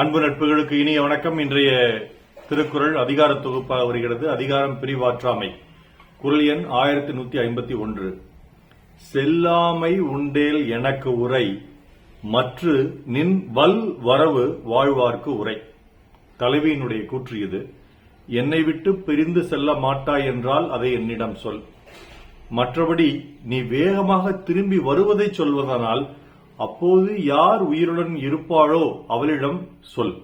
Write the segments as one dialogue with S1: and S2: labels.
S1: அன்பு நட்புகளுக்கு இனிய வணக்கம். இன்றைய திருக்குறள் அதிகார தொகுப்பாக வருகிறது. அதிகாரம் பிரிவாற்றாமை. குரல் எண் ஆயிரத்தி நூத்தி ஐம்பத்தி ஒன்று. செல்லாமை உண்டேல் எனக்கு உரை. மற்று நின் வல் வரவு வாழ்வார்க்கு உரை. தலைவியினுடைய கூற்று இது. என்னை விட்டு பிரிந்து செல்ல மாட்டாய் என்றால் அதை என்னிடம் சொல். மற்றபடி நீ வேகமாக திரும்பி வருவதை சொல்வதனால் அப்போது யார் உயிருடன் இருப்பாளோ அவளிடம் சொல்.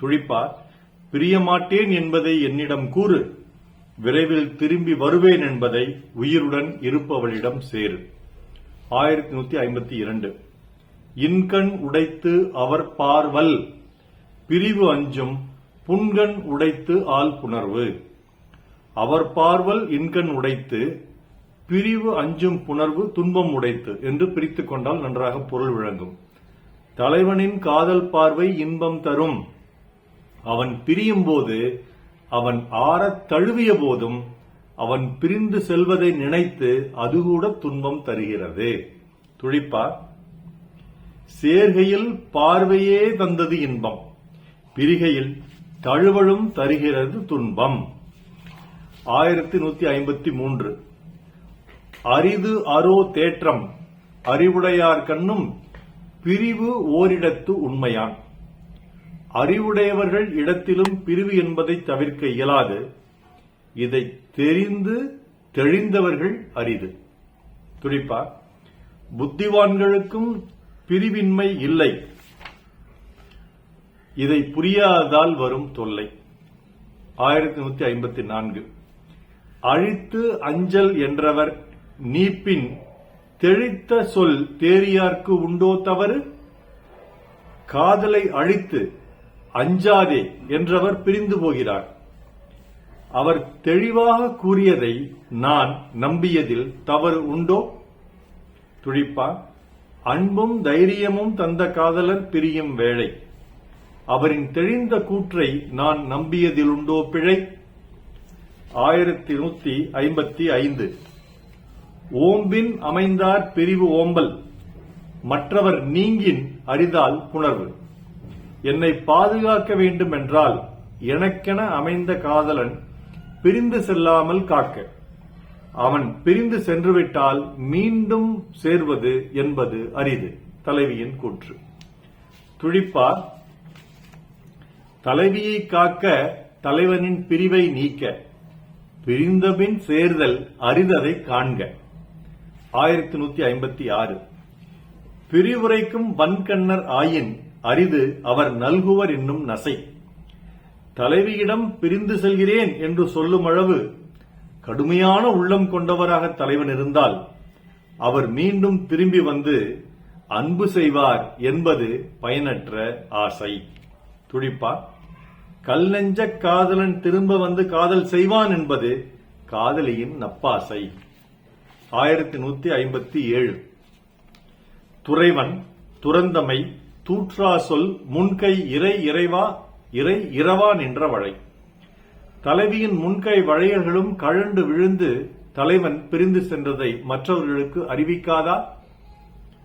S1: துழிப்பார் பிரியமாட்டேன் என்பதை என்னிடம் கூறு. விரைவில் திரும்பி வருவேன் என்பதை உயிருடன் இருப்பவளிடம் சேரு. ஆயிரத்தி நூத்தி ஐம்பத்தி இரண்டு. இன்கண் உடைத்து அவர் பார்வல். பிரிவு அஞ்சும் புன்கண் உடைத்து ஆள் புணர்வு. அவர் பார்வல் இன்கண் உடைத்து பிரிவு அஞ்சும் புணர்வு துன்பம் உடைத்து என்று பிரித்துக் கொண்டால் நன்றாக பொருள் விளங்கும். தலைவனின் காதல் பார்வை இன்பம் தரும். அவன் பிரியும் போது அவன் ஆறத் தழுவிய போதும் அவன் பிரிந்து செல்வதை நினைத்து அது கூட துன்பம் தருகிறது. துழிப்பா சேர்கையில் பார்வையே தந்தது இன்பம். பிரிகையில் தழுவலும் தருகிறது துன்பம். ஆயிரத்தி நூத்தி ஐம்பத்தி மூன்று. அரிது அரோ தேற்றம் அறிவுடையார் கண்ணும் பிரிவு ஓரிடத்து உண்மையான். அறிவுடையவர்கள் இடத்திலும் பிரிவு என்பதை தவிர்க்க இயலாது. இதை தெரிந்து தெளிந்தவர்கள் அரிது. துடிப்பா புத்திவான்களுக்கும் பிரிவின்மை இல்லை. இதை புரியாததால் வரும் தொல்லை. ஆயிரத்தி நூத்தி ஐம்பத்தி நான்கு. அழித்து அஞ்சல் என்றவர் நீப்பின் தெளித்த சொல் தேரியார்க்கு உண்டோ தவறு? காதலை அழித்து அஞ்சாதே என்றவர் பிரிந்து போகிறார். அவர் தெளிவாக கூறியதை நான் நம்பியதில் தவறு உண்டோ? துடிப்பா அன்பும் தைரியமும் தந்த காதலர் பிரியும் வேளை. அவரின் தெளிந்த கூற்றை நான் நம்பியதில் உண்டோ பிழை? ஆயிரத்தி நூத்தி ஐம்பத்தி ஐந்து. ஓம்பின் அமைந்தார் பிரிவு ஓம்பல். மற்றவர் நீங்கின் அரிதால் புணர்வு. என்னை பாதுகாக்க வேண்டும் என்றால் எனக்கென அமைந்த காதலன் பிரிந்து செல்லாமல் காக்க. அவன் பிரிந்து சென்றுவிட்டால் மீண்டும் சேர்வது என்பது அரிது. தலைவியின் கூற்று. துழிப்பார் தலைவியை காக்க தலைவனின் பிரிவை நீக்க. பிரிந்தபின் சேர்தல் அரிததை காண்க. ஆயிரத்தி நூத்தி ஐம்பத்தி ஆறு. பிரிவுரைக்கும் வன்கண்ணர் ஆயின் அரிது அவர் நல்குவர் என்னும் நசை. தலைவியிடம் பிரிந்து செல்கிறேன் என்று சொல்லும் அளவு கடுமையான உள்ளம் கொண்டவராக தலைவன் இருந்தால் அவர் மீண்டும் திரும்பி வந்து அன்பு செய்வார் என்பது பயனற்ற ஆசை. துடிப்பா கல் நெஞ்ச காதலன் திரும்ப வந்து காதல் செய்வான் என்பது காதலியின் நப்பாசை. ஆயிரத்தி நூத்தி ஐம்பத்தி ஏழு. துறைவன் துறந்தமை தூற்றா சொல் முன்கை இறை இறைவா இறை இரவா நின்ற வழை. தலைவியின் முன்கை வளையல்களும் கழண்டு விழுந்து தலைவன் பிரிந்து சென்றதை மற்றவர்களுக்கு அறிவிக்காதா?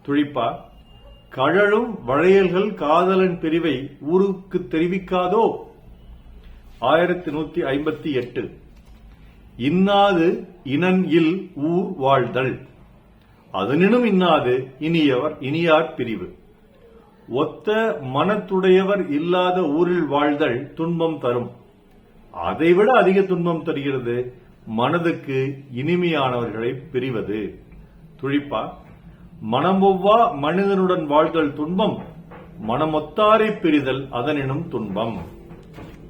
S1: துழிப்பா கழலும் வளையல்கள் காதலன் பிரிவை ஊருக்கு தெரிவிக்காதோ? ஆயிரத்தி நூத்தி ஐம்பத்தி எட்டு. இன்னாது இனன் இல் ஊர் வாழ்தல். அதனினும் இன்னாது இனியவர் இனியார் பிரிவு. ஒத்த மனத்துடையவர் இல்லாத ஊரில் வாழ்தல் துன்பம் தரும். அதைவிட அதிக துன்பம் தருகிறது மனதுக்கு இனிமையானவர்களை பிரிவது. துழிப்பா மனமொவ்வா மனிதனுடன் வாழ்தல் துன்பம் மனமொத்தாரை பிரிதல் அதனினும் துன்பம்.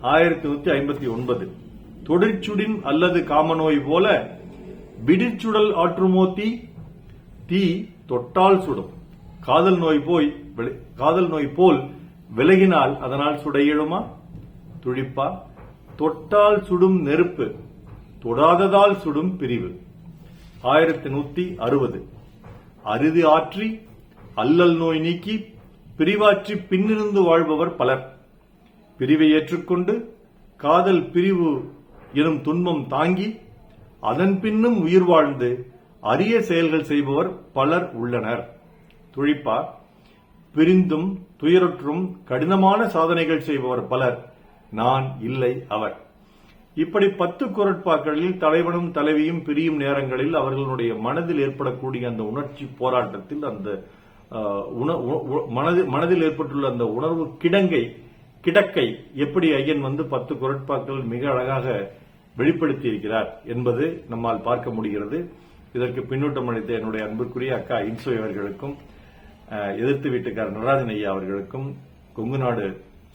S1: ஆயிரத்தி நூத்தி ஐம்பத்தி ஒன்பது. தொழிற்சுடின் அல்லது காமநோய் போல விடிச்சுடல் ஆற்றுமோ தீ தீ தொட்டால் சுடும். காதல் நோய் போய் வில- காதல் நோய் போல் விலகினால் அதனால் சுட இயலுமா? துழிப்பா தொட்டால் சுடும் நெருப்பு தொடாததால் சுடும் பிரிவு. ஆயிரத்தி நூத்தி அறுபது. அறுதி ஆற்றி அல்லல் நோய் நீக்கி பிரிவாற்றி பின்னிருந்து வாழ்பவர் பலர். பிரிவை ஏற்றுக்கொண்டு காதல் பிரிவு எனும் துன்பம் தாங்கி அதன் பின்னும் உயிர் வாழ்ந்து அரிய செயல்கள் செய்பவர் பலர் உள்ளனர். துழிப்பார் பிரிந்தும் துயருற்றும் கடினமான சாதனைகள் செய்பவர் பலர் நான் இல்லை அவர். இப்படி பத்து குரட்பாக்களில் தலைவனும் தலைவியும் பிரியும் நேரங்களில் அவர்களுடைய மனதில் ஏற்படக்கூடிய அந்த உணர்ச்சி போராட்டத்தில் அந்த மனதில் ஏற்பட்டுள்ள அந்த உணர்வு கிடங்கை கிடக்கை எப்படி ஐயன் வந்து பத்து குரட்பாக்கள் மிக அழகாக வெளிப்படுத்தி இருக்கிறார் என்பது நம்மால் பார்க்க முடிகிறது. இதற்கு பின்னூட்டம் அளித்த என்னுடைய அன்பிற்குரிய அக்கா இன்சோய் அவர்களுக்கும் எதிர்த்து வீட்டுக்காரர் நடராஜன் ஐயா அவர்களுக்கும் கொங்குநாடு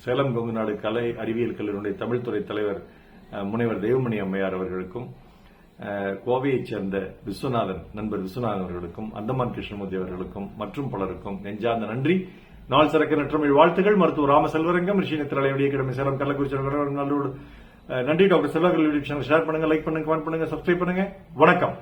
S1: சேலம் கொங்குநாடு கலை அறிவியல் கல்லூரியுடைய தமிழ்துறை தலைவர் முனைவர் தெய்வமணி அம்மையார் அவர்களுக்கும் கோவையைச் சேர்ந்த விஸ்வநாதன் நண்பர் விஸ்வநாதன் அவர்களுக்கும் அந்தமான் கிருஷ்ணமூர்த்தி அவர்களுக்கும் மற்றும் பலருக்கும் நெஞ்சார்ந்த நன்றி. நாள் சிறக்க நற்றமிழ் வாழ்த்துகள். மருத்துவர் ராம செல்வரங்கம் ரிஷினி திரளையுடைய கிழமை சேலம் கள்ளக்குறிச்சி நல்லோடு நன்றி டாக்டர் செல்வா சேனல் ஷேர் பண்ணுங்க லைக் பண்ணுங்க கமெண்ட் பண்ணுங்க சப்ஸ்கிரைப் பண்ணுங்க. வணக்கம்.